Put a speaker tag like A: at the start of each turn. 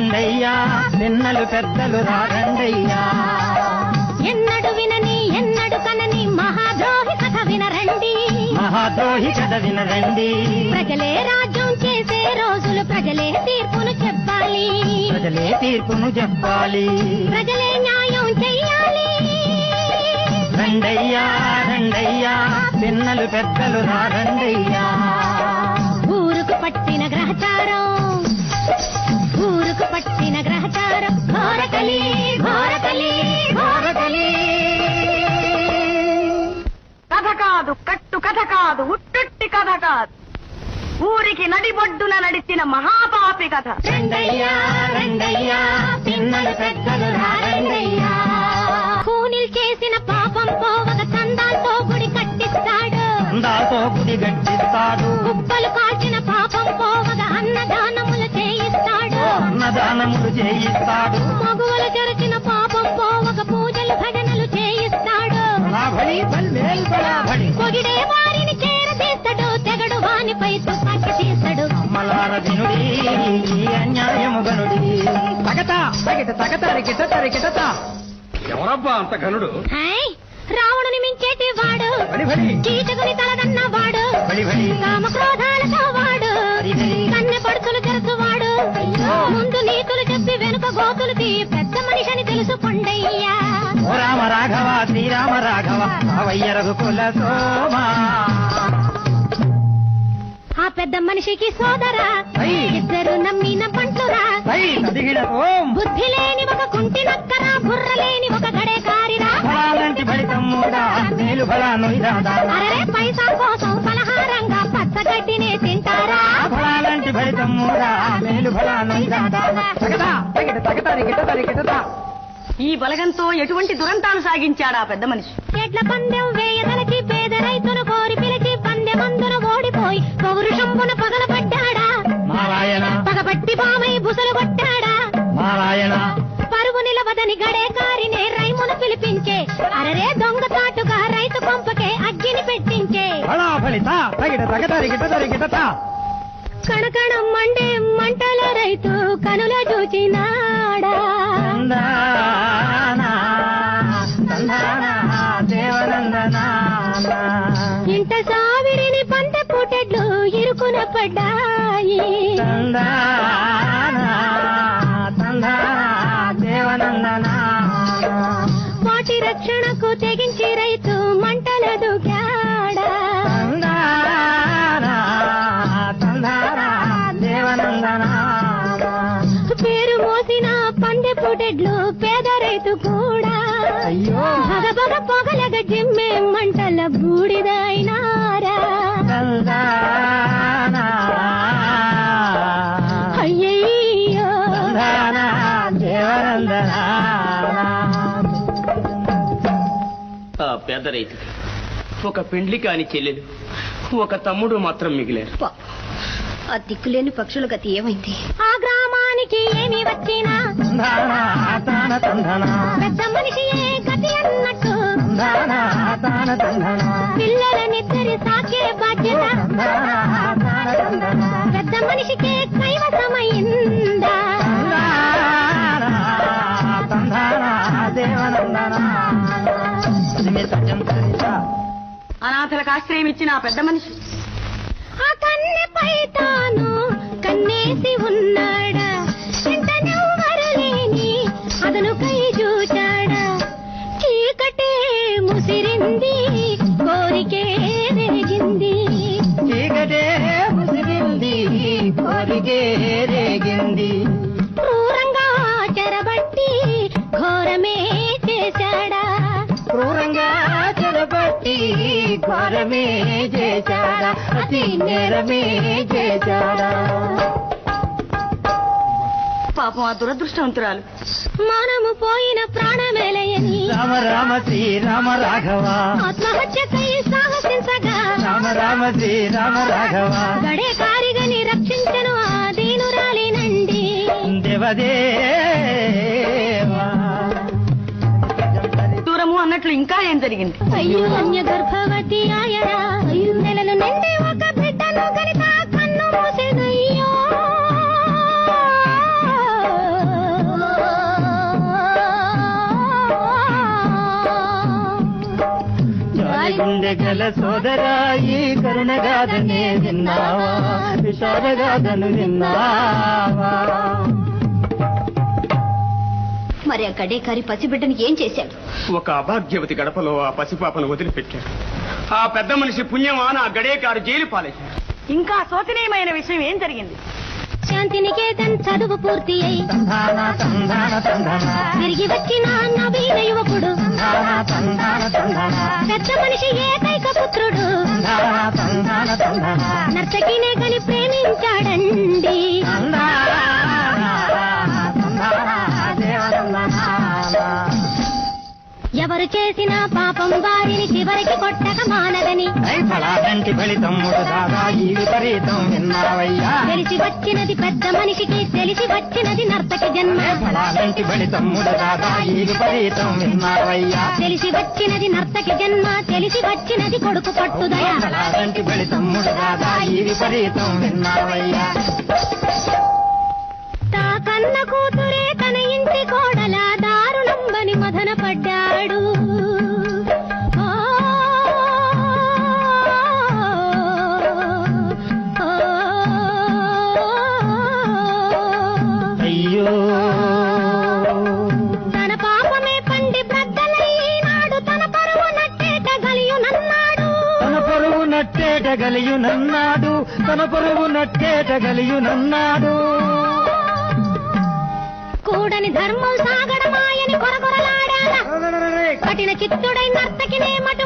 A: పిన్నలు పెద్దలు రారండయ్యా.
B: ఎన్నడు వినని ఎన్నడు కనని మహాద్రోహి కథ వినరండి.
A: మహాద్రోహి కథ వినరండి.
B: ప్రజలే రాజ్యం చేసే రోజులు ప్రజలే తీర్పును చెప్పాలి.
A: ప్రజలే తీర్పును చెప్పాలి.
B: ప్రజలే న్యాయం చెయ్యాలి.
A: రండయ్యా రండయ్యా. పిన్నలు పెద్దలు రారండయ్యా.
C: కాదు ఉట్టుట్టి కథ కాదు. ఊరికి నడిబొడ్డున నడిచిన మహాపాపి కథ.
B: కూనిల్ చేసిన పాపం పోవక చందాలతో గుడి కట్టిస్తాడు.
A: అందాతో గుడి గట్టిస్తాడు
B: కుప్పలు కాల్చిన పాపం పోవగా అన్నదానములు చేయిస్తాడు.
A: అన్నదానములు చేయిస్తాడు.
B: మగువలు తెరచిన పాపం పోవక పూజలు భజనలు చేయిస్తాడు.
A: తగత. తగిట తగత రికిట తరికిట
D: ఎవరబ్బా అంత ఘనుడు?
B: హాయ్ రావణుని మించేటి వాడు.
A: బడి బడి
B: కీచకుని తలదన్న వాడు.
A: బడి
B: వాడు
A: బడి బడి
B: కన్నె పడుతులు తెరచువాడు ముందు నీతులు చెప్పి వెనుక గోతులు తీ. పెద్ద మనిషిని తెలుసుకొండయ్యా
A: ఓ రామ రాఘవ శ్రీరామ రాఘవ అవయ్య రఘుకుల సోమా.
B: పెద్ద మనిషికి సోదరా. ఇద్దరు నమ్మిన పంటురా బుద్ధి లేని ఒక కుంటి నక్కరా బుర్ర లేని ఒక గడే కారిరా. అరే పైసా కోసం పలహారంగా పచ్చగడ్డినే తింటారా?
A: ఫలాలంటి ఫలితమ్ముడా మేలు ఫలా నొయ్దాదా తగత తగిట తగత రికిట తరికిట
C: ఈ బలగంతో ఎటువంటి దురంతాలు సాగించాడా పెద్ద మనిషి?
B: ఎడ్ల పందెం వేయదలచి పేద రైతును కోరి పిలిచి పందెమందున ఓడిపోయి పౌరుషంపున పగలబడ్డాడా
A: నారాయణ.
B: పగబట్టి బుసలు కొట్టాడా?
A: నారాయణ.
B: పరువు నిలవదని గడే కారినే రైమును పిలిపించే. అరరే దొంగతాటుగా రైతు పంపకే అగ్గిని పెట్టించే. కణకణం మండే మంటల రైతు కనుల చూచినాడా వాటి రక్షణకు తెగించి రైతు మంటల
A: దేవనందనా.
B: పేరు మోసిన పందె పుటెడ్లు పేద రైతు కూడా.
A: అయ్యో.
B: భగ భగ పొగలగ జిమ్మే మంటల బూడిదైనారా.
E: ఆ పేద రైతుకి ఒక పెండ్లి కాని చెల్లెలు ఒక తమ్ముడు మాత్రం మిగిలారు.
F: ఆ దిక్కులేని పక్షుల గతి ఏమైంది?
B: ఆ గ్రామానికి ఏమి వచ్చినా
A: తందానా తాన తందనా
B: పెద్ద మనిషి ఏ గతి అన్నట్టు. పిల్లలనిద్దరి సాకే బాధ్యత
C: అనాథలకు ఆశ్రయం ఇచ్చిన ఆ పెద్ద మనిషి.
B: ఆ కన్నెపై తాను కన్నేసి ఉన్నాడా ఇంటనెవ్వరు లేని అతను కై చూచాడా. చీకటే ముసిరింది కోరికే
A: చీకటే ముసిరింది కోరికే
B: చెరబట్టి ఘోరమే చేశాడా
A: అతి నేరమే చేశాడా?
C: పాపం ఆ దురదృష్టవంతురాలు.
B: మనము పోయిన ప్రాణమేలయని
A: రామ రామ శ్రీరామ రాఘవ.
B: ఆత్మహత్యకై సాహసించగా.
A: రామ రామ శ్రీరామ రాఘవ.
B: గడే కారిగని రక్షించను ఆ దీనురాలినండి.
A: దేవదేవా
C: ఇంట్లో ఇంకా ఏం జరిగింది?
A: గల సోదరా ఈ కరుణగాదనే విన్నావా? విషాదగాదను విన్నావా?
F: మరి ఆ గడేకారి పసిబిడ్డను ఏం చేశాడు?
E: ఒక అభాగ్యవతి గడపలో ఆ పసిపాపను వదిలిపెట్టాడు. ఆ పెద్ద మనిషి పుణ్యమాన ఆ గడేకారు జైలు పాలయ్యాడు.
C: ఇంకా శోచనీయమైన విషయం ఏం జరిగింది?
B: శాంతినికేతన్ చదువు పూర్తి అయి తిరిగి వచ్చిన నవీన యువకుడు. పెద్ద మనిషి ఏకైక పుత్రుడు. నర్తకినే కని ప్రేమించాడండి. చేసిన పాపం వారిని చివరికి కొట్టక మానదని.
A: ఫలాంటి ఫలితమ్ముడు దాదా ఈ విపరీతం విన్నావయ్యా.
B: తెలిసి వచ్చినది పెద్ద మనిషికి తెలిసి వచ్చినది నర్తకి జన్మ.
A: ఫలాంటి ఫలితమ్ముడు దాదా ఈ విపరీతం విన్నావయ్యా.
B: తెలిసి వచ్చినది నర్తకి జన్మ తెలిసి వచ్చినది కొడుకు పట్టుదయ
A: ఫలాంటి ఫలితమ్ముడు దాదా ఈ విపరీతం విన్నావయ్యా.
B: తా కన్న కూతురే తన ఇంటి కోడల దారుణంబని మదన గలియునన్నాడు
A: తన పరువు నట్టేట గలియునన్నాడు
B: కూడని ధర్మం సాగడమాయని కొరకొరలాడాడా కఠిన చిత్తుడై నర్తకినే మటు